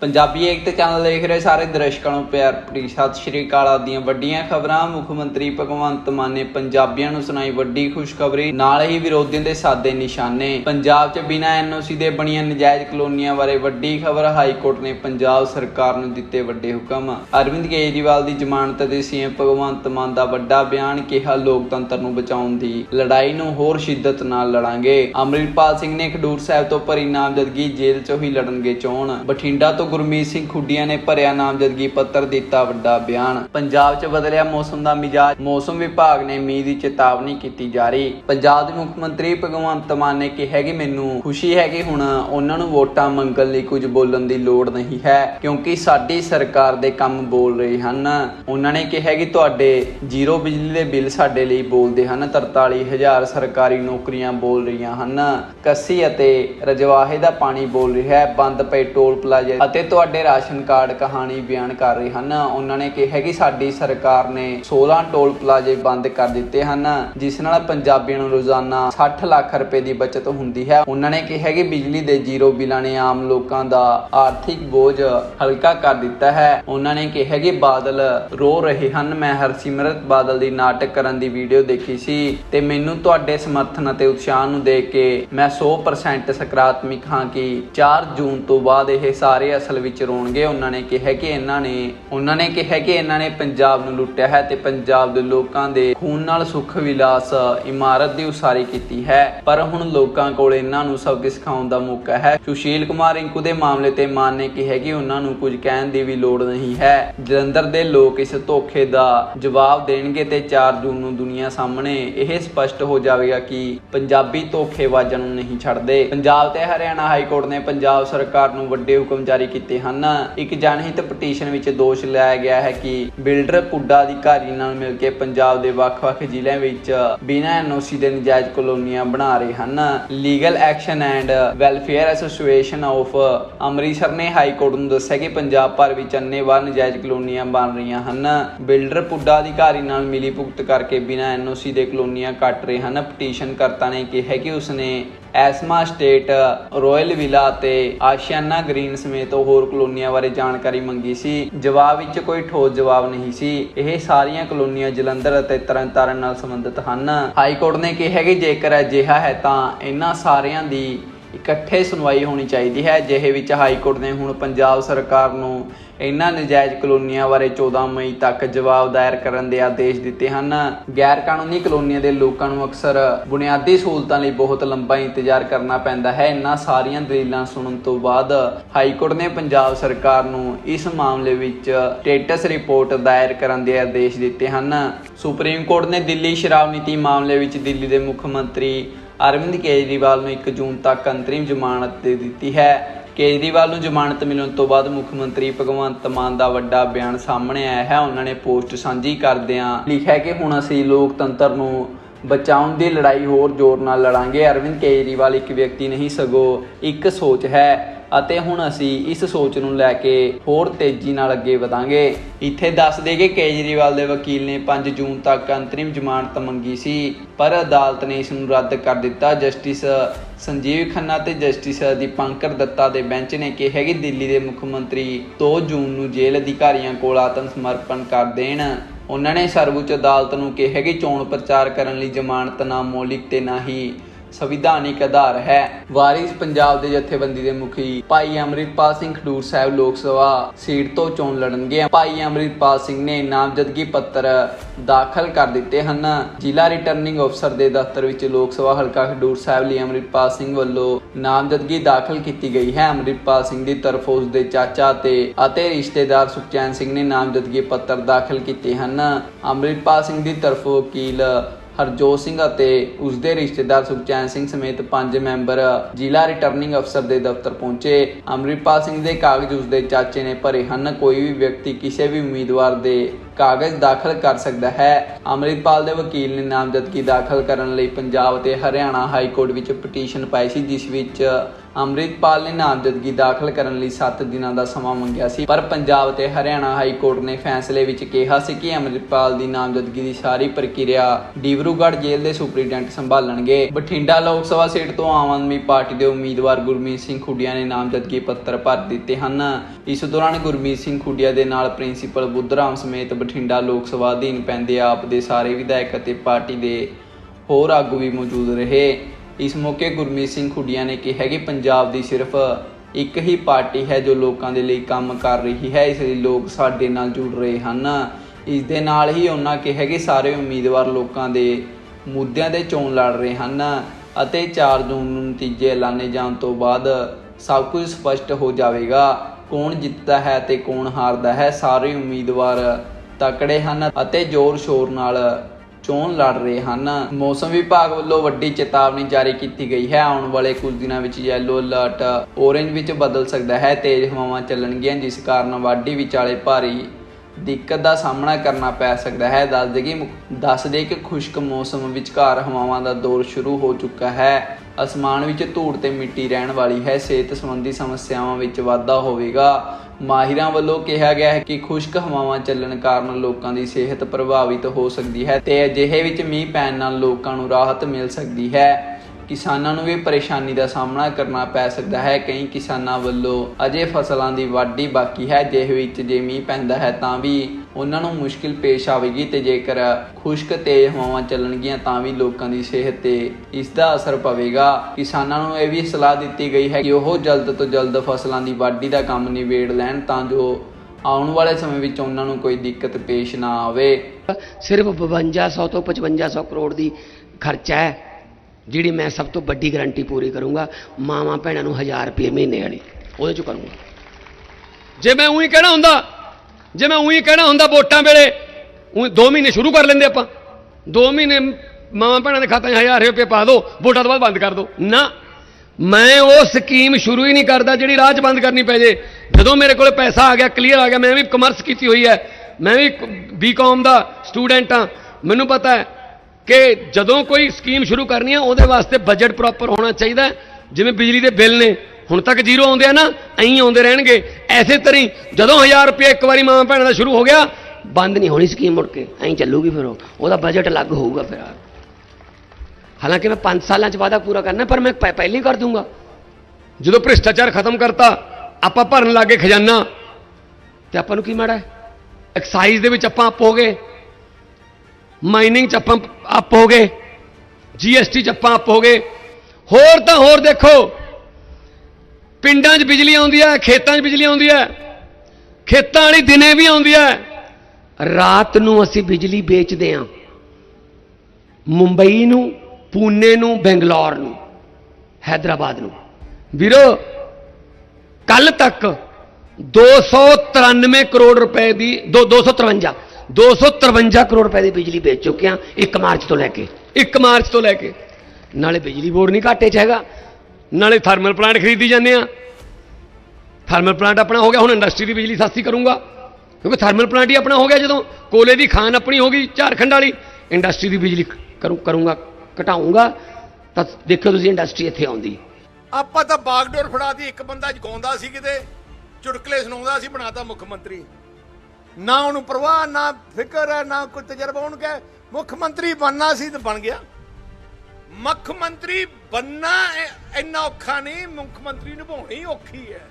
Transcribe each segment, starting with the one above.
ਪੰਜਾਬੀ ਏਕਤਾ channel ਦੇਖ ਰਹੇ ਸਾਰੇ ਦਰਸ਼ਕਾਂ ਨੂੰ ਪਿਆਰ ਭਰੀ ਸਤਿ ਸ਼੍ਰੀ ਅਕਾਲ। ਆਦੀਆਂ ਵੱਡੀਆਂ ਖਬਰਾਂ, ਮੁੱਖ ਮੰਤਰੀ ਭਗਵੰਤ ਮਾਨ ਨੇ ਪੰਜਾਬੀਆਂ ਨੂੰ ਸੁਣਾਈ ਵੱਡੀ ਖੁਸ਼ਖਬਰੀ, ਨਾਲ ਹੀ ਵਿਰੋਧੀਆਂ ਦੇ ਸਾਦੇ ਨਿਸ਼ਾਨੇ। ਪੰਜਾਬ 'ਚ ਬਿਨਾਂ ਐਨਓਸੀ ਦੇ ਬਣੀਆਂ ਨਜਾਇਜ਼ ਕਲੋਨੀਆਂ ਬਾਰੇ ਵੱਡੀ ਖਬਰ ਹਾਈ ਕੋਰਟ ਨੇ ਪੰਜਾਬ ਸਰਕਾਰ ਨੂੰ ਦਿੱਤੇ ਵੱਡੇ ਹੁਕਮ। ਅਰਵਿੰਦ ਕੇਜਰੀਵਾਲ ਦੀ ਜ਼ਮਾਨਤ ਤੇ ਸੀਐਮ ਭਗਵੰਤ ਮਾਨ ਦਾ ਵੱਡਾ ਬਿਆਨ, ਕਿਹਾ ਲੋਕਤੰਤਰ ਨੂੰ ਬਚਾਉਣ ਦੀ ਲੜਾਈ ਨੂੰ ਹੋਰ ਸ਼ਿੱਦਤ ਨਾਲ ਲੜਾਂਗੇ। ਅਮਰਿਤਪਾਲ ਸਿੰਘ ਨੇ ਖਡੂਰ ਸਾਹਿਬ ਤੋਂ ਭਰੀ ਨਾਮਜ਼ਦਗੀ ਜੇਲ੍ਹ 'ਚੋਂ ਹੀ ਲੜਨਗੇ ਚੋਣ। ਬਠਿੰਡਾ ਤੋਂ ਗੁਰਮੀਤ ਸਿੰਘ ਖੁੱਡੀਆਂ ਨੇ ਭਰਿਆ ਨਾਮਜ਼ਦਗੀ ਪੱਤਰ ਦਿੱਤਾ ਵੱਡਾ ਬਿਆਨ। ਪੰਜਾਬ 'ਚ ਬਦਲਿਆ ਮੌਸਮ ਦਾ ਮਿਜਾਜ। ਮੌਸਮ ਵਿਭਾਗ ਨੇ ਮੀਂਹ ਦੀ ਚੇਤਾਵਨੀ ਕੀਤੀ ਜਾਰੀ। ਪੰਜਾਬ ਦੇ ਮੁੱਖ ਮੰਤਰੀ ਭਗਵੰਤ ਮਾਨ ਨੇ ਕਿਹਾ ਕਿ ਮੈਨੂੰ ਖੁਸ਼ੀ ਹੈ ਕਿ ਹੁਣ ਉਹਨਾਂ ਨੂੰ ਵੋਟਾਂ ਮੰਗਣ ਲਈ ਕੁਝ ਬੋਲਣ ਦੀ ਲੋੜ ਨਹੀਂ ਹੈ, ਕਿਉਂਕਿ ਸਾਡੀ ਸਰਕਾਰ ਦੇ ਕੰਮ ਬੋਲ ਰਹੇ ਹਨ। ਉਹਨਾਂ ਨੇ ਕਿਹਾ ਕਿ ਤੁਹਾਡੇ ਜ਼ੀਰੋ ਬਿਜਲੀ ਦੇ ਬਿੱਲ ਸਾਡੇ ਲਈ ਬੋਲਦੇ ਹਨ। 43000 ਸਰਕਾਰੀ ਨੌਕਰੀਆਂ ਬੋਲ ਰਹੀਆਂ ਹਨ। ਕੱਸੀ ਅਤੇ ਰਜਵਾਹੇ ਦਾ ਪਾਣੀ ਬੋਲ ਰਿਹਾ ਹੈ। ਬੰਦ ਪਏ ਟੋਲ ਪਲਾਜ਼ੇ ਅਤੇ ਤੁਹਾਡੇ ਰਾਸ਼ਨ ਕਾਰਡ ਕਹਾਣੀ ਬਿਆਨ ਕਰ ਰਹੇ ਹਨ। ਉਹਨਾਂ ਨੇ ਕਿਹਾ ਕਿ ਸਾਡੀ ਸਰਕਾਰ ਨੇ 16 ਟੋਲ ਪਲਾਜ਼ੇ ਬੰਦ ਕਰ ਦਿੱਤੇ ਹਨ, ਜਿਸ ਨਾਲ ਪੰਜਾਬੀਆਂ ਨੂੰ ਰੋਜ਼ਾਨਾ 60 ਲੱਖ ਰੁਪਏ ਦੀ ਬਚਤ ਹੁੰਦੀ ਹੈ। ਉਹਨਾਂ ਨੇ ਕਿਹਾ ਕਿ ਬਿਜਲੀ ਦੇ ਜ਼ੀਰੋ ਬਿੱਲਾਂ ਨੇ ਆਮ ਲੋਕਾਂ ਦਾ ਆਰਥਿਕ ਬੋਝ ਹਲਕਾ ਕਰ ਦਿੱਤਾ ਹੈ। ਉਹਨਾਂ ਨੇ ਕਿਹਾ ਕਿ ਬਾਦਲ ਰੋ ਰਹੇ ਹਨ। ਮੈਂ ਹਰਸਿਮਰਤ ਬਾਦਲ ਦੀ ਨਾਟਕ ਕਰਨ ਦੀ ਵੀਡੀਓ ਦੇਖੀ ਸੀ ਤੇ ਮੈਨੂੰ ਤੁਹਾਡੇ ਸਮਰਥਨ ਅਤੇ ਉਤਸ਼ਾਹ ਨੂੰ ਦੇਖ ਕੇ ਮੈਂ 100% ਸਕਾਰਾਤਮਕ ਹਾਂ ਕਿ 4 ਜੂਨ ਤੋਂ ਬਾਅਦ ਇਹ ਸਾਰੇ ਅਸਲ ਵਿੱਚ ਰੋਣਗੇ। ਉਹਨਾਂ ਨੇ ਕਿਹਾ ਕਿ ਇਹਨਾਂ ਨੇ ਉਹਨਾਂ ਨੇ ਕਿਹਾ ਕਿ ਇਹਨਾਂ ਨੇ ਪੰਜਾਬ ਨੂੰ ਲੁੱਟਿਆ ਹੈ ਤੇ ਪੰਜਾਬ ਦੇ ਲੋਕਾਂ ਦੇ ਖੂਨ ਨਾਲ ਸੁੱਖ ਵਿਲਾਸ ਇਮਾਰਤ ਦੀ ਉਸਾਰੀ ਕੀਤੀ ਹੈ। ਪਰ ਹੁਣ ਲੋਕਾਂ ਕੋਲ ਇਹਨਾਂ ਨੂੰ ਸਬਕ ਸਿਖਾਉਣ ਦਾ ਮੌਕਾ ਹੈ। ਸੁਸ਼ੀਲ ਕੁਮਾਰ ਰਿੰਕੂ ਦੇ ਮਾਮਲੇ ਤੇ ਮਾਨ ਨੇ ਕਿਹਾ ਕਿ ਉਹਨਾਂ ਨੂੰ ਕੁਝ ਕਹਿਣ ਦੀ ਵੀ ਲੋੜ ਨਹੀਂ ਹੈ। ਜਲੰਧਰ ਦੇ ਲੋਕ ਇਸ ਧੋਖੇ ਦਾ ਜਵਾਬ ਦੇਣਗੇ ਤੇ 4 ਜੂਨ ਨੂੰ ਦੁਨੀਆ ਸਾਹਮਣੇ ਇਹ ਸਪਸ਼ਟ ਹੋ ਜਾਵੇਗਾ ਕਿ ਪੰਜਾਬੀ ਧੋਖੇਬਾਜ਼ਾਂ ਨੂੰ ਨਹੀਂ ਛੱਡਦੇ। ਪੰਜਾਬ ਤੇ ਹਰਿਆਣਾ ਹਾਈ ਕੋਰਟ ਨੇ ਪੰਜਾਬ ਸਰਕਾਰ ਨੂੰ ਵੱਡੇ ਹੁਕਮ ਜਾਰੀ ਕੀਤੇ ਹਨ। ਇੱਕ ਜਨਹਿਤ ਪਟੀਸ਼ਨ ਵਿੱਚ ਦੋਸ਼ ਲਾਇਆ ਗਿਆ ਹੈ ਕਿ ਬਿਲਡਰ ਪੁੱਡਾ ਅਧਿਕਾਰੀ ਨਾਲ ਮਿਲ ਕੇ ਪੰਜਾਬ ਦੇ ਵੱਖ-ਵੱਖ ਜ਼ਿਲ੍ਹਿਆਂ ਵਿੱਚ ਬਿਨਾਂ ਐਨਓਸੀ ਦੇ ਨਜਾਇਜ਼ ਕਲੋਨੀਆਂ ਬਣਾ ਰਹੇ ਹਨ। Legal action and welfare association of Amritsar ਨੇ ਹਾਈ ਕੋਰਟ ਨੂੰ ਦੱਸਿਆ ਕਿ ਪੰਜਾਬ ਭਰ ਵਿੱਚ ਅੰਨੇਵਾਹ ਨਜਾਇਜ਼ ਕਲੋਨੀਆਂ ਬਣ ਰਹੀਆਂ ਹਨ। ਬਿਲਡਰ ਪੁੱਡਾ ਅਧਿਕਾਰੀ ਨਾਲ ਮਿਲੀ ਭੁਗਤ ਕਰਕੇ ਬਿਨਾਂ ਐਨਓਸੀ ਦੇ ਕਲੋਨੀਆਂ ਕੱਟ ਰਹੇ ਹਨ। ਪਟੀਸ਼ਨ ਕਰਤਾ ਨੇ ਕਿਹਾ ਕਿ ਉਸਨੇ ਐਸਮਾ ਸਟੇਟ, ਰਾਇਲ ਵਿਲਾ ਤੇ ਆਸ਼ਿਆਨਾ ਗ੍ਰੀਨ ਸਮੇਤ ਹੋਰ ਕਲੋਨੀਆਂ ਬਾਰੇ ਜਾਣਕਾਰੀ ਮੰਗੀ ਸੀ। ਜਵਾਬ ਵਿੱਚ ਕੋਈ ਠੋਸ ਜਵਾਬ ਨਹੀਂ ਸੀ। ਇਹ ਸਾਰੀਆਂ ਕਲੋਨੀਆਂ ਜਲੰਧਰ ਅਤੇ ਤਰਨਤਾਰਨ ਨਾਲ ਸੰਬੰਧਿਤ ਹਨ। ਹਾਈ ਕੋਰਟ ਨੇ ਕਿਹਾ ਕਿ ਜੇਕਰ ਅਜਿਹਾ ਹੈ ਤਾਂ ਇਹਨਾਂ ਸਾਰਿਆਂ ਦੀ ਇਕੱਠੇ ਸੁਣਵਾਈ ਹੋਣੀ ਚਾਹੀਦੀ ਹੈ, ਜਿਹੇ ਵਿੱਚ ਹਾਈ ਕੋਰਟ ਨੇ ਹੁਣ ਪੰਜਾਬ ਸਰਕਾਰ ਨੂੰ ਇਹਨਾਂ ਨਜਾਇਜ਼ ਕਲੋਨੀਆਂ ਬਾਰੇ 14 ਮਈ ਤੱਕ ਜਵਾਬ ਦਾਇਰ ਕਰਨ ਦੇ ਆਦੇਸ਼ ਦਿੱਤੇ ਹਨ। ਗੈਰ ਕਾਨੂੰਨੀ ਕਲੋਨੀਆਂ ਦੇ ਲੋਕਾਂ ਨੂੰ ਅਕਸਰ ਬੁਨਿਆਦੀ ਸਹੂਲਤਾਂ ਲਈ ਬਹੁਤ ਲੰਬਾ ਇੰਤਜ਼ਾਰ ਕਰਨਾ ਪੈਂਦਾ ਹੈ। ਇਹਨਾਂ ਸਾਰੀਆਂ ਦਲੀਲਾਂ ਸੁਣਨ ਤੋਂ ਬਾਅਦ ਹਾਈ ਕੋਰਟ ਨੇ ਪੰਜਾਬ ਸਰਕਾਰ ਨੂੰ ਇਸ ਮਾਮਲੇ ਵਿੱਚ ਸਟੇਟਸ ਰਿਪੋਰਟ ਦਾਇਰ ਕਰਨ ਦੇ ਆਦੇਸ਼ ਦਿੱਤੇ ਹਨ। ਸੁਪਰੀਮ ਕੋਰਟ ਨੇ ਦਿੱਲੀ ਸ਼ਰਾਬ ਨੀਤੀ ਮਾਮਲੇ ਵਿੱਚ ਦਿੱਲੀ ਦੇ ਮੁੱਖ ਮੰਤਰੀ ਅਰਵਿੰਦ ਕੇਜਰੀਵਾਲ ਨੂੰ 1 ਜੂਨ ਤੱਕ ਅੰਤਰਿਮ ਜ਼ਮਾਨਤ ਦੇ ਦਿੱਤੀ ਹੈ। ਕੇਜਰੀਵਾਲ ਨੂੰ ਜ਼ਮਾਨਤ ਮਿਲਣ ਤੋਂ ਬਾਅਦ ਮੁੱਖ ਮੰਤਰੀ ਭਗਵੰਤ ਮਾਨ ਦਾ ਵੱਡਾ ਬਿਆਨ ਸਾਹਮਣੇ ਆਇਆ ਹੈ। ਉਹਨਾਂ ਨੇ ਪੋਸਟ ਸਾਂਝੀ ਕਰਦਿਆਂ ਲਿਖਿਆ ਕਿ ਹੁਣ ਅਸੀਂ ਲੋਕਤੰਤਰ ਨੂੰ ਬਚਾਉਣ ਦੀ ਲੜਾਈ ਹੋਰ ਜ਼ੋਰ ਨਾਲ ਲੜਾਂਗੇ। ਅਰਵਿੰਦ ਕੇਜਰੀਵਾਲ ਇੱਕ ਵਿਅਕਤੀ ਨਹੀਂ, ਸਗੋਂ ਇੱਕ ਸੋਚ ਹੈ। ਅਤੇ ਹੁਣ ਅਸੀਂ ਇਸ ਸੋਚ ਨੂੰ ਲੈ ਕੇ ਹੋਰ ਤੇਜ਼ੀ ਨਾਲ ਅੱਗੇ ਵਧਾਂਗੇ। ਇੱਥੇ ਦੱਸ ਦੇ ਕਿ ਕੇਜਰੀਵਾਲ ਦੇ ਵਕੀਲ ਨੇ 5 ਜੂਨ ਤੱਕ ਅੰਤਰਿਮ ਜ਼ਮਾਨਤ ਮੰਗੀ ਸੀ, ਪਰ ਅਦਾਲਤ ਨੇ ਇਸ ਨੂੰ ਰੱਦ ਕਰ ਦਿੱਤਾ। ਜਸਟਿਸ ਸੰਜੀਵ ਖੰਨਾ ਤੇ ਜਸਟਿਸ ਦੀਪੰਕਰ ਦੱਤਾ ਦੇ ਬੈਂਚ ਨੇ ਕਿਹਾ ਕਿ ਦਿੱਲੀ ਦੇ ਮੁੱਖ ਮੰਤਰੀ 2 ਜੂਨ ਨੂੰ ਜੇਲ੍ਹ ਅਧਿਕਾਰੀਆਂ ਕੋਲ ਆਤਮ ਸਮਰਪਣ ਕਰ ਦੇਣ। ਉਹਨਾਂ ਨੇ ਸਰਵਉੱਚ ਅਦਾਲਤ ਨੂੰ ਕਿਹਾ ਕਿ ਚੋਣ ਪ੍ਰਚਾਰ ਕਰਨ ਲਈ ਜ਼ਮਾਨਤ ਨਾ ਮੌਲਿਕ ਤੇ ਨਾ ਹੀ ਸੰਵਿਧਾਨਿਕ ਆਧਾਰ ਹੈ। ਵਾਰਿਸ ਪੰਜਾਬ ਦੇ ਜਥੇਬੰਦੀ ਦੇ ਮੁਖੀ ਭਾਈ ਅਮਰਿਤਪਾਲ ਸਿੰਘ ਖਡੂਰ ਸਾਹਿਬ ਲੋਕ ਸਭਾ ਸੀਟ ਤੋਂ ਚੋਣ ਲੜਨਗੇ। ਭਾਈ ਅਮਰਿਤਪਾਲ ਸਿੰਘ ਨੇ ਨਾਮਜ਼ਦਗੀ ਪੱਤਰ ਦਾਖਲ ਕਰ ਦਿੱਤੇ ਹਨ। ਜ਼ਿਲ੍ਹਾ ਰਿਟਰਨਿੰਗ ਅਫਸਰ ਦੇ ਦਫ਼ਤਰ ਵਿੱਚ ਲੋਕ ਸਭਾ ਹਲਕਾ ਖਡੂਰ ਸਾਹਿਬ ਲਈ ਅਮਰਿਤਪਾਲ ਸਿੰਘ ਵੱਲੋਂ ਨਾਮਜ਼ਦਗੀ ਦਾਖਲ ਕੀਤੀ ਗਈ ਹੈ। ਅਮਰਿਤਪਾਲ ਸਿੰਘ ਦੀ ਤਰਫੋਂ ਉਸ ਦੇ ਚਾਚਾ ਤੇ ਅਤੇ ਰਿਸ਼ਤੇਦਾਰ ਸੁਖਚੈਨ ਸਿੰਘ ਨੇ ਨਾਮਜ਼ਦਗੀ ਪੱਤਰ ਦਾਖਲ ਕੀਤੇ ਹਨ। ਅਮਰਿਤਪਾਲ ਸਿੰਘ ਦੀ ਤਰਫੋਂ ਵਕੀਲ ਹਰਜੋਤ ਸਿੰਘ ਅਤੇ ਉਸ ਦੇ ਰਿਸ਼ਤੇਦਾਰ ਸੁਖਚੈਨ ਸਿੰਘ ਸਮੇਤ ਪੰਜ ਮੈਂਬਰ ਜ਼ਿਲ੍ਹਾ ਰਿਟਰਨਿੰਗ ਅਫਸਰ ਦੇ ਦਫ਼ਤਰ ਪਹੁੰਚੇ। ਅਮਰਿਤਪਾਲ ਸਿੰਘ ਦੇ ਕਾਗਜ਼ ਉਸ ਦੇ ਚਾਚੇ ਨੇ ਭਰੇ ਹਨ। ਕੋਈ ਵੀ ਵਿਅਕਤੀ ਕਿਸੇ ਵੀ ਉਮੀਦਵਾਰ ਦੇ ਕਾਗਜ਼ ਦਾਖਲ ਕਰ ਸਕਦਾ ਹੈ। ਅਮਰਿਤਪਾਲ ਦੇ ਵਕੀਲ ਨੇ ਨਾਮਜ਼ਦਗੀ ਦਾਖਲ ਕਰਨ ਲਈ ਪੰਜਾਬ ਅਤੇ ਹਰਿਆਣਾ ਹਾਈ ਕੋਰਟ ਵਿੱਚ ਪਟੀਸ਼ਨ ਪਾਈ ਸੀ, ਜਿਸ ਵਿੱਚ ਅੰਮ੍ਰਿਤਪਾਲ ਨੇ ਨਾਮਜ਼ਦਗੀ ਦਾਖਲ ਕਰਨ ਲਈ 7 ਦਿਨਾਂ ਦਾ ਸਮਾਂ ਮੰਗਿਆ ਸੀ। ਪਰ ਪੰਜਾਬ ਤੇ ਹਰਿਆਣਾ ਹਾਈ ਕੋਰਟ ਨੇ ਫੈਸਲੇ ਵਿੱਚ ਕਿਹਾ ਸੀ ਕਿ ਅੰਮ੍ਰਿਤਪਾਲ ਦੀ ਨਾਮਜ਼ਦਗੀ ਦੀ ਸਾਰੀ ਪ੍ਰਕਿਰਿਆ ਡਿਬਰੂਗੜ੍ਹ ਜੇਲ੍ਹ ਦੇ ਸੁਪਰੀਡੈਂਟ ਸੰਭਾਲਣਗੇ। ਬਠਿੰਡਾ ਲੋਕ ਸਭਾ ਸੀਟ ਤੋਂ ਆਮ ਆਦਮੀ ਪਾਰਟੀ ਦੇ ਉਮੀਦਵਾਰ ਗੁਰਮੀਤ ਸਿੰਘ ਖੁੱਡੀਆ ਨੇ ਨਾਮਜ਼ਦਗੀ ਪੱਤਰ ਭਰ ਦਿੱਤੇ ਹਨ। ਇਸ ਦੌਰਾਨ ਗੁਰਮੀਤ ਸਿੰਘ ਖੁੱਡੀਆ ਦੇ ਨਾਲ ਪ੍ਰਿੰਸੀਪਲ ਬੁੱਧਰਾਮ ਸਮੇਤ ਬਠਿੰਡਾ ਲੋਕ ਸਭਾ ਅਧੀਨ ਪੈਂਦੇ ਆਪ ਦੇ ਸਾਰੇ ਵਿਧਾਇਕ ਅਤੇ ਪਾਰਟੀ ਦੇ ਹੋਰ ਆਗੂ ਵੀ ਮੌਜੂਦ ਰਹੇ। ਇਸ ਮੌਕੇ ਗੁਰਮੀਤ ਸਿੰਘ ਖੁੱਡੀਆਂ ਨੇ ਕਿਹਾ ਕਿ ਪੰਜਾਬ ਦੀ ਸਿਰਫ ਇੱਕ ਹੀ ਪਾਰਟੀ ਹੈ ਜੋ ਲੋਕਾਂ ਦੇ ਲਈ ਕੰਮ ਕਰ ਰਹੀ ਹੈ, ਇਸ ਲਈ ਲੋਕ ਸਾਡੇ ਨਾਲ ਜੁੜ ਰਹੇ ਹਨ। ਇਸ ਦੇ ਨਾਲ ਹੀ ਉਹਨਾਂ ਕਿਹਾ ਕਿ ਸਾਰੇ ਉਮੀਦਵਾਰ ਲੋਕਾਂ ਦੇ ਮੁੱਦਿਆਂ ਤੇ ਚੋਣ ਲੜ ਰਹੇ ਹਨ ਅਤੇ 4 ਜੂਨ ਨੂੰ ਨਤੀਜੇ ਐਲਾਨੇ ਜਾਣ ਤੋਂ ਬਾਅਦ ਸਭ ਕੁਝ ਸਪਸ਼ਟ ਹੋ ਜਾਵੇਗਾ। ਕੌਣ ਜਿੱਤਦਾ ਹੈ ਤੇ ਕੌਣ ਹਾਰਦਾ ਹੈ, ਸਾਰੇ ਉਮੀਦਵਾਰ ਤਕੜੇ ਹਨ ਅਤੇ ਜ਼ੋਰ ਸ਼ੋਰ ਨਾਲ ਚੋਣ ਲੜ ਰਹੇ ਹਨ। ਮੌਸਮ ਵਿਭਾਗ ਵੱਲੋਂ ਵੱਡੀ ਚੇਤਾਵਨੀ ਜਾਰੀ ਕੀਤੀ ਗਈ ਹੈ। ਆਉਣ ਵਾਲੇ ਕੁਝ ਦਿਨਾਂ ਵਿੱਚ ਯੈਲੋ ਅਲਰਟ ਔਰੇਂਜ ਵਿੱਚ ਬਦਲ ਸਕਦਾ ਹੈ। ਤੇਜ਼ ਹਵਾਵਾਂ ਚੱਲਣਗੀਆਂ, ਜਿਸ ਕਾਰਨ ਵਾਢੀ ਵਿਚਾਲੇ ਭਾਰੀ ਦਿੱਕਤ ਦਾ ਸਾਹਮਣਾ ਕਰਨਾ ਪੈ ਸਕਦਾ ਹੈ। ਦੱਸ ਦੇ ਕਿ ਦੱਸ ਦੇ ਕਿ ਖੁਸ਼ਕ ਮੌਸਮ ਵਿਚਕਾਰ ਹਵਾਵਾਂ ਦਾ ਦੌਰ ਸ਼ੁਰੂ ਹੋ ਚੁੱਕਾ ਹੈ। ਅਸਮਾਨ ਵਿੱਚ ਧੂੜ ਤੇ ਮਿੱਟੀ ਰਹਿਣ ਵਾਲੀ ਹੈ, ਸਿਹਤ ਸੰਬੰਧੀ ਸਮੱਸਿਆਵਾਂ ਵਿੱਚ ਵਾਧਾ ਹੋਵੇਗਾ। ਮਾਹਿਰਾਂ ਵੱਲੋਂ ਕਿਹਾ ਗਿਆ ਹੈ ਕਿ ਖੁਸ਼ਕ ਹਵਾਵਾਂ ਚੱਲਣ ਕਾਰਨ ਲੋਕਾਂ ਦੀ ਸਿਹਤ ਪ੍ਰਭਾਵਿਤ ਹੋ ਸਕਦੀ ਹੈ ਤੇ ਅਜਿਹੇ ਵਿੱਚ ਮੀਂਹ ਪੈਣ ਨਾਲ ਲੋਕਾਂ ਨੂੰ ਰਾਹਤ ਮਿਲ ਸਕਦੀ ਹੈ। ਕਿਸਾਨਾਂ ਨੂੰ ਵੀ ਪਰੇਸ਼ਾਨੀ ਦਾ ਸਾਹਮਣਾ ਕਰਨਾ ਪੈ ਸਕਦਾ ਹੈ। ਕਈ ਕਿਸਾਨਾਂ ਵੱਲੋਂ ਅਜੇ ਫਸਲਾਂ ਦੀ ਵਾਢੀ ਬਾਕੀ ਹੈ। ਜਿਸ ਵਿੱਚ ਜੇ ਮੀਂਹ ਪੈਂਦਾ ਹੈ ਤਾਂ ਵੀ ਉਹਨਾਂ ਨੂੰ ਮੁਸ਼ਕਿਲ ਪੇਸ਼ ਆਵੇਗੀ ਤੇ ਜੇਕਰ ਖੁਸ਼ਕ ਤੇਜ਼ ਹਵਾਵਾਂ ਚੱਲਣਗੀਆਂ ਤਾਂ ਵੀ ਲੋਕਾਂ ਦੀ ਸਿਹਤ ਤੇ ਇਸ ਦਾ ਅਸਰ ਪਵੇਗਾ। ਕਿਸਾਨਾਂ ਨੂੰ ਇਹ ਵੀ ਸਲਾਹ ਦਿੱਤੀ ਗਈ ਹੈ ਕਿ ਉਹ ਜਲਦ ਤੋਂ ਜਲਦ ਫਸਲਾਂ ਦੀ ਵਾਢੀ ਦਾ ਕੰਮ ਨਿਬੇੜ ਲੈਣ ਤਾਂ ਜੋ ਆਉਣ ਵਾਲੇ ਸਮੇਂ ਵਿੱਚ ਉਹਨਾਂ ਨੂੰ ਕੋਈ ਦਿੱਕਤ ਪੇਸ਼ ਨਾ ਆਵੇ। ਸਿਰਫ 5200 ਤੋਂ 5500 ਕਰੋੜ ਦੀ ਖਰਚਾ ਹੈ। ਜਿਹੜੀ ਮੈਂ ਸਭ ਤੋਂ ਵੱਡੀ ਗਾਰੰਟੀ ਪੂਰੀ ਕਰੂੰਗਾ, ਮਾਵਾਂ ਭੈਣਾਂ ਨੂੰ 1000 ਰੁਪਏ ਮਹੀਨੇ ਵਾਲੀ। ਉਹਦੇ ਚ ਕਰੂੰਗਾ। ਜੇ ਮੈਂ ਉਹੀ ਕਹਿਣਾ ਹੁੰਦਾ, ਜੇ ਮੈਂ ਉਹੀ ਕਹਿਣਾ ਹੁੰਦਾ ਵੋਟਾਂ ਵੇਲੇ, ਉਹ 2 ਮਹੀਨੇ ਸ਼ੁਰੂ ਕਰ ਲੈਂਦੇ ਆਪਾਂ। 2 ਮਹੀਨੇ ਮਾਵਾਂ ਭੈਣਾਂ ਦੇ ਖਾਤੇ 'ਚ 1000 ਰੁਪਏ ਪਾ ਦਿਓ ਵੋਟਾਂ ਤੋਂ ਬਾਅਦ ਬੰਦ ਕਰ ਦਿਓ ਨਾ, ਮੈਂ ਉਹ ਸਕੀਮ ਸ਼ੁਰੂ ਹੀ ਨਹੀਂ ਕਰਦਾ ਜਿਹੜੀ ਰਾਹ 'ਚ ਬੰਦ ਕਰਨੀ ਪੈ ਜੇ। ਜਦੋਂ ਮੇਰੇ ਕੋਲ ਪੈਸਾ ਆ ਗਿਆ ਕਲੀਅਰ ਆ ਗਿਆ, ਮੈਂ ਵੀ ਕਮਰਸ ਕੀਤੀ ਹੋਈ ਹੈ। ਮੈਂ ਵੀ ਬੀਕਾਮ ਦਾ ਸਟੂਡੈਂਟ ਹਾਂ। ਮੈਨੂੰ ਪਤਾ ਹੈ ਕਿ ਜਦੋਂ ਕੋਈ ਸਕੀਮ ਸ਼ੁਰੂ ਕਰਨੀ ਹੈ ਉਹਦੇ ਵਾਸਤੇ ਬਜਟ ਪ੍ਰੋਪਰ ਹੋਣਾ ਚਾਹੀਦਾ ਜਿਵੇਂ ਬਿਜਲੀ ਦੇ ਬਿੱਲ ਨੇ, ਹੁਣ ਤੱਕ ਜ਼ੀਰੋ ਆਉਂਦੇ ਆ ਨਾ, ਐਂ ਆਉਂਦੇ ਰਹਿਣਗੇ। ਐਸੇ ਤਰ੍ਹਾਂ ਹੀ, ਜਦੋਂ 1000 ਰੁਪਏ ਇੱਕ ਵਾਰੀ ਮਾਂ ਭੈਣਾਂ ਦਾ ਸ਼ੁਰੂ ਹੋ ਗਿਆ, ਬੰਦ ਨਹੀਂ ਹੋਣੀ ਸਕੀਮ ਮੁੜ ਕੇ। ਐਂ ਚੱਲੂਗੀ ਫਿਰ ਉਹ। ਉਹਦਾ ਬਜਟ ਅਲੱਗ ਹੋਊਗਾ ਫਿਰ ਹਾਲਾਂਕਿ ਮੈਂ 5 ਸਾਲਾਂ ਚ ਵਾਅਦਾ ਪੂਰਾ ਕਰਨਾ, ਪਰ ਮੈਂ ਪਹਿ- ਪਹਿਲਾਂ ਹੀ ਕਰ ਦੂੰਗਾ। ਜਦੋਂ ਭ੍ਰਿਸ਼ਟਾਚਾਰ ਖਤਮ ਕਰਤਾ, ਆਪਾਂ ਭਰਨ ਲੱਗੇ ਖਜ਼ਾਨਾ। ਤੇ ਆਪਾਂ ਨੂੰ ਕੀ ਮਾੜਾ ਐਕਸਾਈਜ਼ ਦੇ ਵਿੱਚ ਆਪਾਂ ਅਪ ਹੋ ਗਏ ਮਾਈਨਿੰਗ ਚ ਆਪਾਂ ਅਪ ਹੋ ਗਏ ਜੀਐਸਟੀ ਚ ਆਪਾਂ ਅਪ ਹੋ ਗਏ। ਹੋਰ ਤਾਂ ਹੋਰ ਦੇਖੋ, ਪਿੰਡਾਂ 'ਚ ਬਿਜਲੀ ਆਉਂਦੀ ਹੈ, ਖੇਤਾਂ 'ਚ ਬਿਜਲੀ ਆਉਂਦੀ ਹੈ, ਖੇਤਾਂ ਵਾਲੀ ਦਿਨੇ ਵੀ ਆਉਂਦੀ ਹੈ। ਰਾਤ ਨੂੰ ਅਸੀਂ ਬਿਜਲੀ ਵੇਚਦੇ ਹਾਂ। ਮੁੰਬਈ ਨੂੰ, ਪੂਨੇ ਨੂੰ, ਬੰਗਲੌਰ ਨੂੰ, ਹੈਦਰਾਬਾਦ ਨੂੰ। ਵੀਰੋ ਕੱਲ ਤੱਕ 293 ਕਰੋੜ ਰੁਪਏ ਦੀ, ਦੋ 253 253 ਕਰੋੜ ਰੁਪਏ ਦੀ ਬਿਜਲੀ ਵੇਚ ਚੁੱਕੇ ਹਾਂ 1 ਮਾਰਚ ਤੋਂ ਲੈ ਕੇ। 1 ਮਾਰਚ ਤੋਂ ਲੈ ਕੇ। ਨਾਲੇ ਬਿਜਲੀ ਬੋਰਡ ਨਹੀਂ ਘਾਟੇ 'ਚ ਹੈਗਾ। ਨਾਲੇ ਥਰਮਲ ਪਲਾਂਟ ਖਰੀਦੀ ਜਾਂਦੇ ਆ ਥਰਮਲ ਪਲਾਂਟ ਆਪਣਾ ਹੋ ਗਿਆ ਹੁਣ ਇੰਡਸਟਰੀ ਦੀ ਬਿਜਲੀ ਸਸਤੀ ਕਰੂੰਗਾ। ਕਿਉਂਕਿ ਥਰਮਲ ਪਲਾਂਟ ਹੀ ਆਪਣਾ ਹੋ ਗਿਆ ਜਦੋਂ। ਕੋਲੇ ਦੀ ਖਾਨ ਆਪਣੀ ਹੋ ਗਈ ਝਾਰਖੰਡ ਵਾਲੀ। ਇੰਡਸਟਰੀ ਦੀ ਬਿਜਲੀ ਕਰੂ ਕਰੂੰਗਾ ਘਟਾਊਂਗਾ ਤਾਂ ਦੇਖਿਓ ਤੁਸੀਂ ਇੰਡਸਟਰੀ ਇੱਥੇ ਆਉਂਦੀ। ਆਪਾਂ ਤਾਂ ਬਾਗਡੋਰ ਫੜਾਤੀ ਇੱਕ ਬੰਦਾ ਗਾਉਂਦਾ ਸੀ ਕਿਤੇ ਚੁਟਕਲੇ ਸੁਣਾਉਂਦਾ ਸੀ ਬਣਾਤਾ ਮੁੱਖ ਮੰਤਰੀ। ਨਾ ਉਹਨੂੰ ਪਰਵਾਹ, ਨਾ ਫਿਕਰ ਹੈ, ਨਾ ਕੋਈ ਤਜਰਬਾ। ਉਹਨੂੰ ਕਹੇ, ਮੁੱਖ ਮੰਤਰੀ ਬਣਨਾ ਸੀ ਤੇ ਬਣ ਗਿਆ। ਮੁੱਖ ਮੰਤਰੀ ਬੰਨਾ ਇੰਨਾ ਔਖਾ ਨਹੀਂ, ਮੁੱਖ ਮੰਤਰੀ ਨਿਭਾਉਣੀ ਔਖੀ ਹੈ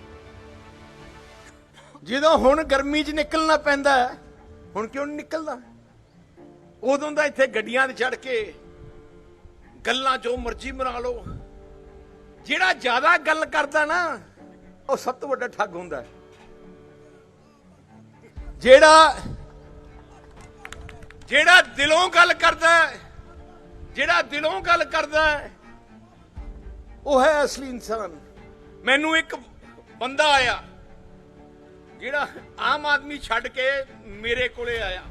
ਜਦੋਂ ਹੁਣ ਗਰਮੀ 'ਚ ਨਿਕਲਣਾ ਪੈਂਦਾ ਹੁਣ ਕਿਉਂ ਨਹੀਂ ਨਿਕਲਦਾ? ਉਦੋਂ ਦਾ ਇੱਥੇ ਗੱਡੀਆਂ ਤੇ ਚੜ ਕੇ ਗੱਲਾਂ ਜੋ ਮਰਜ਼ੀ ਬਣਾ ਲਓ। ਜਿਹੜਾ ਜ਼ਿਆਦਾ ਗੱਲ ਕਰਦਾ ਨਾ, ਉਹ ਸਭ ਤੋਂ ਵੱਡਾ ਠੱਗ ਹੁੰਦਾ ਹੈ। ਜਿਹੜਾ ਜਿਹੜਾ ਦਿਲੋਂ ਗੱਲ ਕਰਦਾ ਜਿਹੜਾ ਦਿਲੋਂ ਗੱਲ ਕਰਦਾ ਉਹ ਹੈ ਅਸਲੀ ਇਨਸਾਨ ਮੈਨੂੰ ਇੱਕ ਬੰਦਾ ਆਇਆ, ਜਿਹੜਾ ਆਮ ਆਦਮੀ ਛੱਡ ਕੇ ਮੇਰੇ ਕੋਲੇ ਆਇਆ।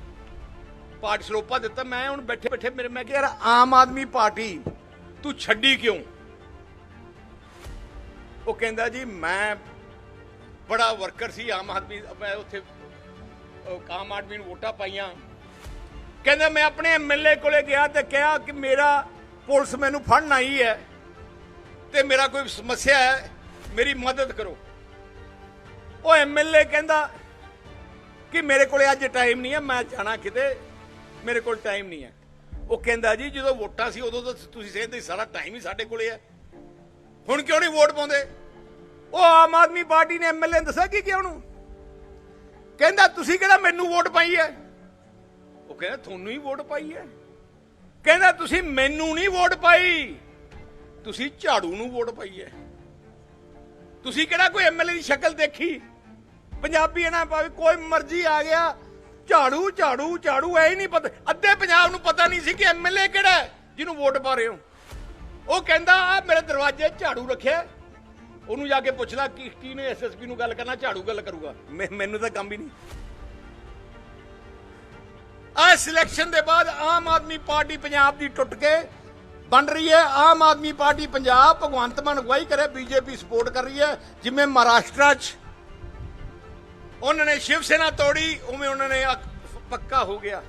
ਪਾਰਟੀ ਸਰੋਪਾ ਦਿੱਤਾ, ਮੈਂ ਹੁਣ ਬੈਠੇ ਬੈਠੇ ਮੇਰੇ, ਮੈਂ ਕਿਹਾ, ਯਾਰ, ਆਮ ਆਦਮੀ ਪਾਰਟੀ, ਤੂੰ ਛੱਡੀ ਕਿਉਂ? ਉਹ ਕਹਿੰਦਾ ਜੀ, ਮੈਂ ਬੜਾ ਵਰਕਰ ਸੀ, ਆਮ ਆਦਮੀ, ਮੈਂ ਉੱਥੇ ਆਮ ਆਦਮੀ ਨੂੰ ਵੋਟਾਂ ਪਾਈਆਂ। ਕਹਿੰਦਾ, ਮੈਂ ਆਪਣੇ ਐਮਐਲਏ ਕੋਲੇ ਗਿਆ ਤੇ ਕਿਹਾ ਕਿ ਮੇਰਾ ਪੁਲਿਸ ਮੈਨੂੰ ਫੜਨ ਆਈ ਹੈ ਤੇ ਮੇਰਾ ਕੋਈ ਸਮੱਸਿਆ ਹੈ, ਮੇਰੀ ਮਦਦ ਕਰੋ। ਉਹ ਐਮਐਲਏ ਕਹਿੰਦਾ ਕਿ ਮੇਰੇ ਕੋਲੇ ਅੱਜ ਟਾਈਮ ਨਹੀਂ ਹੈ, ਮੈਂ ਜਾਣਾ ਕਿਤੇ, ਮੇਰੇ ਕੋਲ ਟਾਈਮ ਨਹੀਂ ਹੈ। ਉਹ ਕਹਿੰਦਾ, ਜੀ, ਜਦੋਂ ਵੋਟਾਂ ਸੀ ਉਦੋਂ ਤਾਂ ਤੁਸੀਂ ਕਹਿੰਦੇ ਸਾਰਾ ਟਾਈਮ ਹੀ ਸਾਡੇ ਕੋਲੇ ਹੈ। ਹੁਣ ਕਿਉਂ ਨਹੀਂ ਵੋਟ ਪਾਉਂਦੇ? ਉਹ ਆਮ ਆਦਮੀ ਪਾਰਟੀ ਨੇ ਐਮਐਲਏ ਨੇ ਦੱਸਿਆ ਕੀ ਕਿਉਂ ਨੂੰ? ਕਹਿੰਦਾ, ਤੁਸੀਂ ਕਿਹੜਾ ਮੈਨੂੰ ਵੋਟ ਪਾਈ ਹੈ ਉਹ ਕਹਿੰਦਾ, ਤੁਹਾਨੂੰ ਹੀ ਵੋਟ ਪਾਈ ਹੈ ਕਹਿੰਦਾ, ਤੁਸੀਂ ਮੈਨੂੰ ਨਹੀਂ ਵੋਟ ਪਾਈ। ਤੁਸੀਂ ਝਾੜੂ ਨੂੰ ਵੋਟ ਪਾਈ ਹੈ ਤੁਸੀਂ ਕਿਹੜਾ ਕੋਈ ਐਮਐਲਏ ਦੀ ਸ਼ਕਲ ਦੇਖੀ? ਪੰਜਾਬੀ ਇਹਨਾਂ ਭਾਵੇਂ ਕੋਈ ਮਰਜ਼ੀ ਆ ਗਿਆ, ਝਾੜੂ ਝਾੜੂ ਝਾੜੂ, ਐ ਹੀ ਨਹੀਂ ਪਤਾ। ਅੱਧੇ ਪੰਜਾਬ ਨੂੰ ਪਤਾ ਨਹੀਂ ਸੀ ਕਿ ਐਮਐਲਏ ਕਿਹੜਾ ਜਿਹਨੂੰ ਵੋਟ ਪਾ ਰਹੇ ਹੋ। ਉਹ ਕਹਿੰਦਾ ਆ ਮੇਰੇ ਦਰਵਾਜ਼ੇ ਝਾੜੂ ਰੱਖਿਆ ਉਹਨੂੰ ਜਾ ਕੇ ਪੁੱਛ ਲੈ ਕਿ ਕੀ ਨੇ ਐਸਐਸਪੀ ਨੂੰ ਗੱਲ ਕਰਨਾ ਝਾੜੂ ਗੱਲ ਕਰੂਗਾ ਮੈਂ- ਮੈਨੂੰ ਤਾਂ ਕੰਮ ਹੀ ਨਹੀਂ ਆ ਸਿਲੈਕਸ਼ਨ ਦੇ ਬਾਅਦ ਆਮ ਆਦਮੀ ਪਾਰਟੀ ਪੰਜਾਬ ਦੀ ਟੁੱਟ ਕੇ ਬਣ ਰਹੀ ਹੈ ਆਮ ਆਦਮੀ ਪਾਰਟੀ ਪੰਜਾਬ ਭਗਵੰਤ ਮਾਨ ਅਗਵਾਈ ਕਰੇ ਬੀਜੇਪੀ ਸਪੋਰਟ ਕਰ ਰਹੀ ਹੈ ਜਿਵੇਂ ਮਹਾਰਾਸ਼ਟਰ 'ਚ ਉਹਨਾਂ ਨੇ ਸ਼ਿਵ ਸੈਨਾ ਤੋੜੀ ਉਵੇਂ ਉਹਨਾਂ ਨੇ ਅਕ- ਪੱਕਾ ਹੋ ਗਿਆ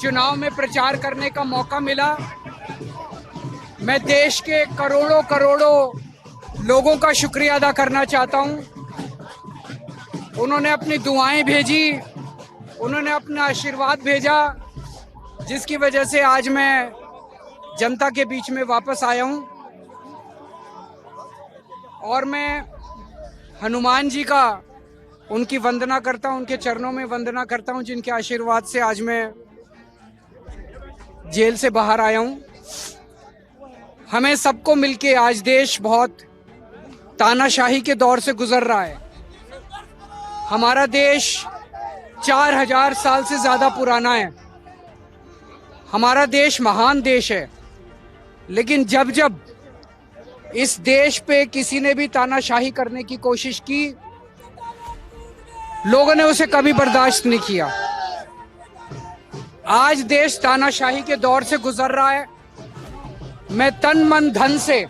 चुनाव में प्रचार करने का मौका मिला मैं देश के करोड़ों करोड़ों लोगों का शुक्रिया अदा करना चाहता हूँ। उन्होंने अपनी दुआएँ भेजी, उन्होंने अपना आशीर्वाद भेजा, जिसकी वजह से आज मैं जनता के बीच में वापस आया हूँ। और मैं हनुमान जी का उनकी वंदना करता हूँ, उनके चरणों में वंदना करता हूँ, जिनके आशीर्वाद से आज मैं जेल से बाहर आया हूँ। हमें सबको मिलके आज देश बहुत तानाशाही के दौर से गुजर रहा है। हमारा देश चार हज़ार साल से ज़्यादा पुराना है। हमारा देश महान देश है। लेकिन जब जब इस देश पे किसी ने भी तानाशाही करने की कोशिश की, लोगों ने उसे कभी बर्दाश्त नहीं किया। आज देश तानाशाही के दौर से गुजर रहा है। मैं तन मन धन से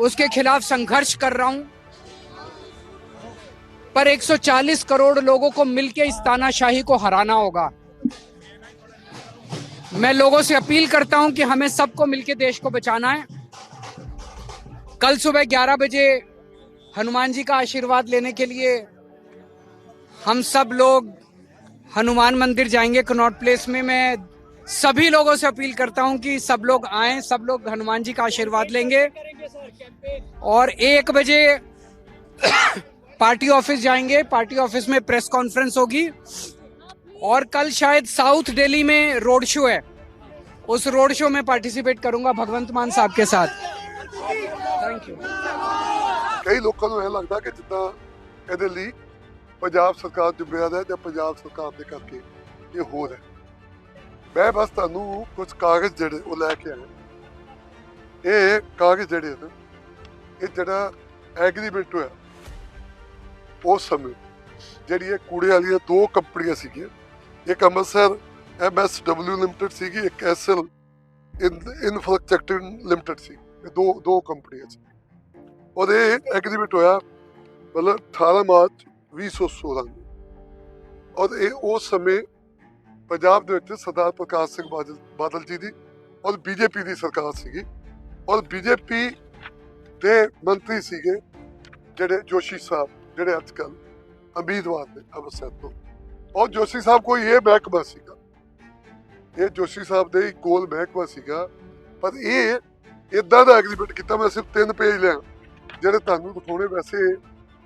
उसके खिलाफ संघर्ष कर रहा हूँ। पर 140 करोड़ लोगों को मिलकर इस तानाशाही को हराना होगा। मैं लोगों से अपील करता हूँ कि हमें सबको मिलकर देश को बचाना है। कल सुबह 11 बजे हनुमान जी का आशीर्वाद लेने के लिए हम सब लोग हनुमान मंदिर जाएँगे कनॉट प्लेस में। मैं सभी लोगों से अपील करता हूँ कि सब लोग आए, सब लोग हनुमान जी का आशीर्वाद लेंगे। और एक बजे पार्टी ऑफिस जाएंगे पार्टी ऑफिस में प्रेस कॉन्फ्रेंस होगी और कल शायद साउथ दिल्ली में रोड शो है उस रोड शो में पार्टिसिपेट करूंगा भगवंत मान साहब के साथ थैंक यू ਕਈ ਲੋਕਾਂ ਨੂੰ ਇਹ ਲੱਗਦਾ ਕਿ ਜਿੱਦਾਂ ਇਹਦੇ ਲਈ ਪੰਜਾਬ ਸਰਕਾਰ ਜ਼ਿੰਮੇਵਾਰ ਹੈ ਜਾਂ ਪੰਜਾਬ ਸਰਕਾਰ ਦੇ ਕਰਕੇ ਇਹ ਹੋ ਰਿਹਾ ਮੈਂ ਬਸ ਤੁਹਾਨੂੰ ਕੁਝ ਕਾਗਜ਼ ਜਿਹੜੇ ਉਹ ਲੈ ਕੇ ਆਇਆ ਇਹ ਕਾਗਜ਼ ਜਿਹੜੇ ਨੇ, ਇਹ ਜਿਹੜਾ ਐਗਰੀਮੈਂਟ ਹੋਇਆ, ਉਸ ਸਮੇਂ ਜਿਹੜੀ ਇਹ ਕੂੜੇ ਵਾਲੀਆਂ ਦੋ ਕੰਪਨੀਆਂ ਸੀਗੀਆਂ, ਇੱਕ ਅੰਮ੍ਰਿਤਸਰ ਐਮਐਸਡਬਲਯੂ ਲਿਮਟਿਡ ਸੀਗੀ, ਇੱਕ ਐਸਐਲ ਇਨਫਰਾਸਟ੍ਰਕਚਰ ਲਿਮਟਿਡ ਸੀ, ਇਹ ਦੋ ਦੋ ਕੰਪਨੀਆਂ ਸੀ। ਉਹਦੇ ਐਗਰੀਮੈਂਟ ਹੋਇਆ ਮਤਲਬ 18 ਮਾਰਚ 2016 ਨੂੰ। ਔਰ ਇਹ ਉਸ ਸਮੇਂ ਪੰਜਾਬ ਦੇ ਵਿੱਚ ਸਰਦਾਰ ਪ੍ਰਕਾਸ਼ ਸਿੰਘ ਬਾਦਲ ਬਾਦਲ ਜੀ ਦੀ ਔਰ ਬੀਜੇਪੀ ਦੀ ਸਰਕਾਰ ਸੀਗੀ। ਔਰ ਬੀਜੇਪੀ ਦੇ ਮੰਤਰੀ ਸੀਗੇ ਜਿਹੜੇ ਜੋਸ਼ੀ ਸਾਹਿਬ, ਜਿਹੜੇ ਅੱਜ ਕੱਲ ਉਮੀਦਵਾਰ ਨੇ ਅੰਮ੍ਰਿਤਸਰ ਤੋਂ। ਔਰ ਜੋਸ਼ੀ ਸਾਹਿਬ ਕੋਈ ਇਹ ਮਹਿਕਮਾ ਸੀਗਾ। ਇਹ ਜੋਸ਼ੀ ਸਾਹਿਬ ਦੇ ਕੋਲ ਮਹਿਕਮਾ ਸੀਗਾ। ਪਰ ਇਹ ਇਦਾਂ ਦਾ ਐਗਰੀਮੈਂਟ ਕੀਤਾ, ਮੈਂ ਸਿਰਫ ਤਿੰਨ ਪੇਜ ਲਿਆ। ਜਿਹੜੇ ਤੁਹਾਨੂੰ ਦਿਖਾਉਣੇ, ਵੈਸੇ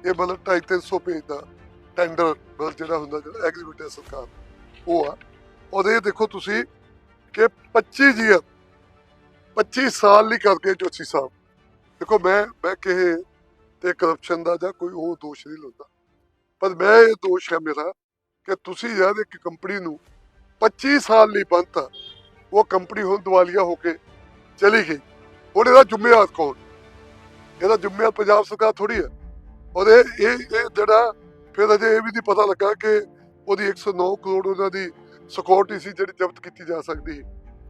ਇਹ ਮਤਲਬ 250 ਪੇਜ ਦਾ ਟੈਂਡਰ ਮਤਲਬ ਜਿਹੜਾ ਹੁੰਦਾ, ਜਿਹੜਾ ਐਗਰੀਮੈਂਟ ਹੈ ਸਰਕਾਰ ਉਹ ਆ। ਉਹਦੇ ਦੇਖੋ ਤੁਸੀਂ ਕਿ 25 ਜੀ 25 ਸਾਲ ਲਈ ਕਰਕੇ ਜੋਸ਼ੀ ਸਾਹਿਬ। ਦੇਖੋ, ਮੈਂ ਮੈਂ ਕਿਹੇ ਤੇ ਕਰਪਸ਼ਨ ਦਾ ਜਾਂ ਕੋਈ ਉਹ ਦੋਸ਼ ਨਹੀਂ ਲਾਉਂਦਾ। ਪਰ ਮੈਂ ਇਹ ਦੋਸ਼ ਹੈ ਮੇਰਾ ਕਿ ਤੁਸੀਂ ਯਾਰ ਇੱਕ ਕੰਪਨੀ ਨੂੰ 25 ਸਾਲ ਲਈ ਬੰਨਤਾ ਉਹ ਕੰਪਨੀ ਹੁਣ ਦਿਵਾਲੀਆ ਹੋ ਕੇ ਚਲੀ ਗਈ। ਹੁਣ ਇਹਦਾ ਜ਼ਿੰਮੇਵਾਰ ਕੌਣ? ਇਹਦਾ ਜ਼ਿੰਮੇਵਾਰ ਪੰਜਾਬ ਸਰਕਾਰ ਥੋੜੀ ਹੈ। ਔਰ ਇਹ ਇਹ ਜਿਹੜਾ ਫਿਰ ਅਜੇ ਇਹ ਵੀ ਨਹੀਂ ਪਤਾ ਲੱਗਾ ਕਿ ਉਹਦੀ 109 ਕਰੋੜ ਉਹਨਾਂ ਦੀ ਸਿਕਿਉਰਿਟੀ ਸੀ ਜਿਹੜੀ ਜ਼ਬਤ ਕੀਤੀ ਜਾ ਸਕਦੀ ਸੀ।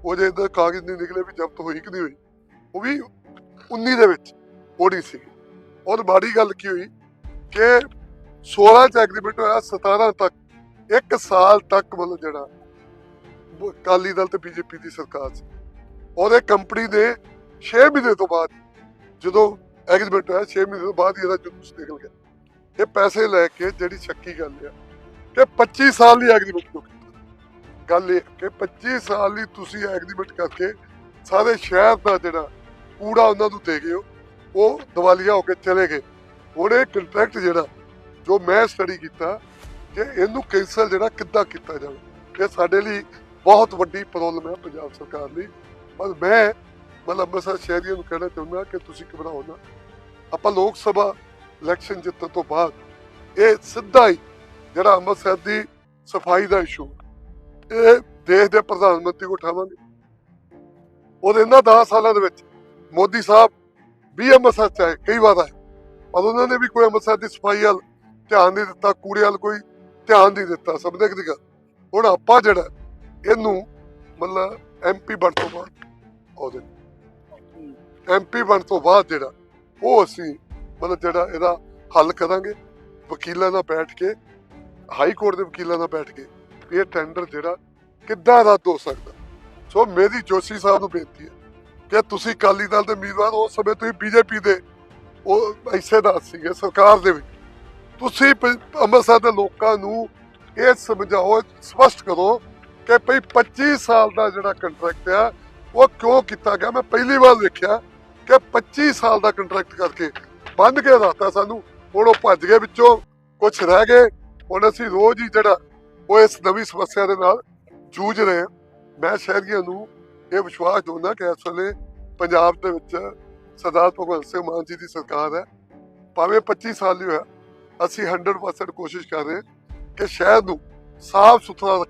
ਉਹ ਜੇ ਇਹਦਾ ਕਾਗਜ਼ ਨਹੀਂ ਨਿਕਲੇ ਵੀ ਜ਼ਬਤ ਹੋਈ ਕਿ ਨਹੀਂ ਹੋਈ, ਉਹ ਵੀ 19 ਦੇ ਵਿੱਚ ਹੋਣੀ ਸੀ ਔਰ ਮਾੜੀ ਗੱਲ ਕੀ ਹੋਈ ਕਿ 16 ਚ ਐਗਰੀਮੈਂਟ ਹੋਇਆ 17 ਤੱਕ, ਇੱਕ ਸਾਲ ਤੱਕ ਮਤਲਬ ਜਿਹੜਾ ਉਹ ਅਕਾਲੀ ਦਲ ਤੇ ਬੀਜੇਪੀ ਦੀ ਸਰਕਾਰ ਸੀ। ਔਰ ਇਹ ਕੰਪਨੀ ਦੇ 6 ਮਹੀਨੇ ਤੋਂ ਬਾਅਦ ਜਦੋਂ ਐਗਰੀਮੈਂਟ ਹੋਇਆ 6 ਮਹੀਨੇ ਤੋਂ ਬਾਅਦ ਹੀ ਇਹਦਾ ਜੁਲੂਸ ਨਿਕਲ ਗਿਆ। ਇਹ ਪੈਸੇ ਲੈ ਕੇ ਜਿਹੜੀ ਸ਼ੱਕੀ ਗੱਲ ਆ ਕਿ 25 ਸਾਲ ਦੀ ਐਗਰੀਮੈਂਟ ਕਿਉਂ ਕੀਤਾ ਗੱਲ ਇਹ ਕਿ 25 ਸਾਲ ਲਈ ਤੁਸੀਂ ਐਗਰੀਮੈਂਟ ਕਰਕੇ ਸਾਰੇ ਸ਼ਹਿਰ ਦਾ ਜਿਹੜਾ ਕੂੜਾ ਉਹਨਾਂ ਨੂੰ ਦੇ ਗਏ ਹੋ, ਉਹ ਦਿਵਾਲੀਆ ਹੋ ਕੇ ਚਲੇ ਗਏ। ਹੁਣ ਇਹ ਕੰਟਰੈਕਟ ਜਿਹੜਾ, ਜੋ ਮੈਂ ਸਟੱਡੀ ਕੀਤਾ, ਕਿ ਇਹਨੂੰ ਕੈਂਸਲ ਜਿਹੜਾ ਕਿੱਦਾਂ ਕੀਤਾ ਜਾਵੇ, ਇਹ ਸਾਡੇ ਲਈ ਬਹੁਤ ਵੱਡੀ ਪ੍ਰੋਬਲਮ ਹੈ ਪੰਜਾਬ ਸਰਕਾਰ ਲਈ। ਪਰ ਮੈਂ ਮਤਲਬ ਅੰਮ੍ਰਿਤਸਰ ਸ਼ਹਿਰੀਆਂ ਨੂੰ ਕਹਿਣਾ ਚਾਹੁੰਦਾ ਕਿ ਤੁਸੀਂ ਘਬਰਾਓ ਨਾ। ਆਪਾਂ ਲੋਕ ਸਭਾ ਇਲੈਕਸ਼ਨ ਜਿੱਤਣ ਤੋਂ ਬਾਅਦ ਇਹ ਸਿੱਧਾ ਹੀ ਜਿਹੜਾ ਅੰਮ੍ਰਿਤਸਰ ਦੀ ਸਫ਼ਾਈ ਦਾ ਇਸ਼ੂ ਇਹ ਦੇਸ਼ ਦੇ ਪ੍ਰਧਾਨ ਮੰਤਰੀ ਕੋ ਉਠਾਵਾਂਗੇ। ਔਰ ਇਹਨਾਂ 10 ਸਾਲਾਂ ਦੇ ਵਿੱਚ ਮੋਦੀ ਸਾਹਿਬ ਵੀ ਅੰਮ੍ਰਿਤਸਰ ਚ ਆਏ, ਕਈ ਵਾਰ ਆਏ। ਪਰ ਉਹਨਾਂ ਨੇ ਵੀ ਕੋਈ ਅੰਮ੍ਰਿਤਸਰ ਦੀ ਸਫ਼ਾਈ ਵੱਲ ਧਿਆਨ ਨਹੀਂ ਦਿੱਤਾ, ਕੂੜੇ ਵੱਲ ਕੋਈ ਧਿਆਨ ਨਹੀਂ ਦਿੱਤਾ, ਸਮਝਦੇ ਕਿ ਗੱਲ ਹੁਣ ਆਪਾਂ ਜਿਹੜਾ ਇਹਨੂੰ ਮਤਲਬ ਐਮਪੀ ਬਣ ਤੋਂ ਬਾਅਦ ਉਹਦੇ ਐਮਪੀ ਬਣ ਤੋਂ ਬਾਅਦ ਜਿਹੜਾ ਉਹ ਅਸੀਂ ਮਤਲਬ ਜਿਹੜਾ ਇਹਦਾ ਹੱਲ ਕਰਾਂਗੇ। ਵਕੀਲਾਂ ਨਾਲ ਬੈਠ ਕੇ, ਹਾਈ ਕੋਰਟ ਦੇ ਵਕੀਲਾਂ ਨਾਲ ਬੈਠ ਕੇ ਇਹ ਟੈਂਡਰ ਜਿਹੜਾ ਕਿੱਦਾਂ ਰੱਦ ਹੋ ਸਕਦਾ? ਸੋ ਮੇਰੀ ਜੋਸ਼ੀ ਸਾਹਿਬ ਨੂੰ ਬੇਨਤੀ ਹੈ ਕਿ ਤੁਸੀਂ ਅਕਾਲੀ ਦਲ ਦੇ ਉਮੀਦਵਾਰ ਉਸ ਸਮੇਂ ਤੁਸੀਂ ਬੀਜੇਪੀ ਦੇ ਉਹ ਹਿੱਸੇਦਾਰ ਸੀਗੇ, ਸਰਕਾਰ ਦੇ ਵਿੱਚ। ਤੁਸੀਂ ਅੰਮ੍ਰਿਤਸਰ ਦੇ ਲੋਕਾਂ ਨੂੰ ਇਹ ਸਮਝਾਓ ਸਪਸ਼ਟ ਕਰੋ ਕਿ ਭਈ 25 ਸਾਲ ਦਾ ਜਿਹੜਾ ਕੰਟਰੈਕਟ ਆ, ਉਹ ਕਿਉਂ ਕੀਤਾ ਗਿਆ? ਮੈਂ ਪਹਿਲੀ ਵਾਰ ਵੇਖਿਆ ਕਿ 25 ਸਾਲ ਦਾ ਕੰਟਰੈਕਟ ਕਰਕੇ ਬੰਦ ਕੇ ਰੱਖਤਾ ਸਾਨੂੰ। ਹੁਣ ਉਹ ਭੱਜ ਗਏ ਵਿੱਚੋਂ ਕੁਝ ਰਹਿ ਗਏ। ਹੁਣ ਅਸੀਂ ਰੋਜ਼ ਹੀ ਜਿਹੜਾ ਉਹ ਇਸ ਨਵੀਂ ਸਮੱਸਿਆ ਦੇ ਨਾਲ ਜੂਝ ਰਹੇ ਮੈਂ ਸ਼ਹਿਰੀਆਂ ਨੂੰ ਇਹ ਵਿਸ਼ਵਾਸ ਦਿੰਦਾ ਕਿ ਇਸ ਵੇਲੇ ਪੰਜਾਬ ਦੇ ਵਿੱਚ ਸਰਦਾਰ ਭਗਵੰਤ ਸਿੰਘ ਮਾਨ ਜੀ ਦੀ ਸਰਕਾਰ ਹੈ। ਭਾਵੇਂ 25 ਸਾਲ ਹੀ ਹੋਇਆ, ਅਸੀਂ 100% ਕੋਸ਼ਿਸ਼ ਕਰ ਰਹੇ ਕਿ ਸ਼ਹਿਰ ਨੂੰ ਸਾਫ਼ ਸੁਥਰਾ ਰੱਖਿਆ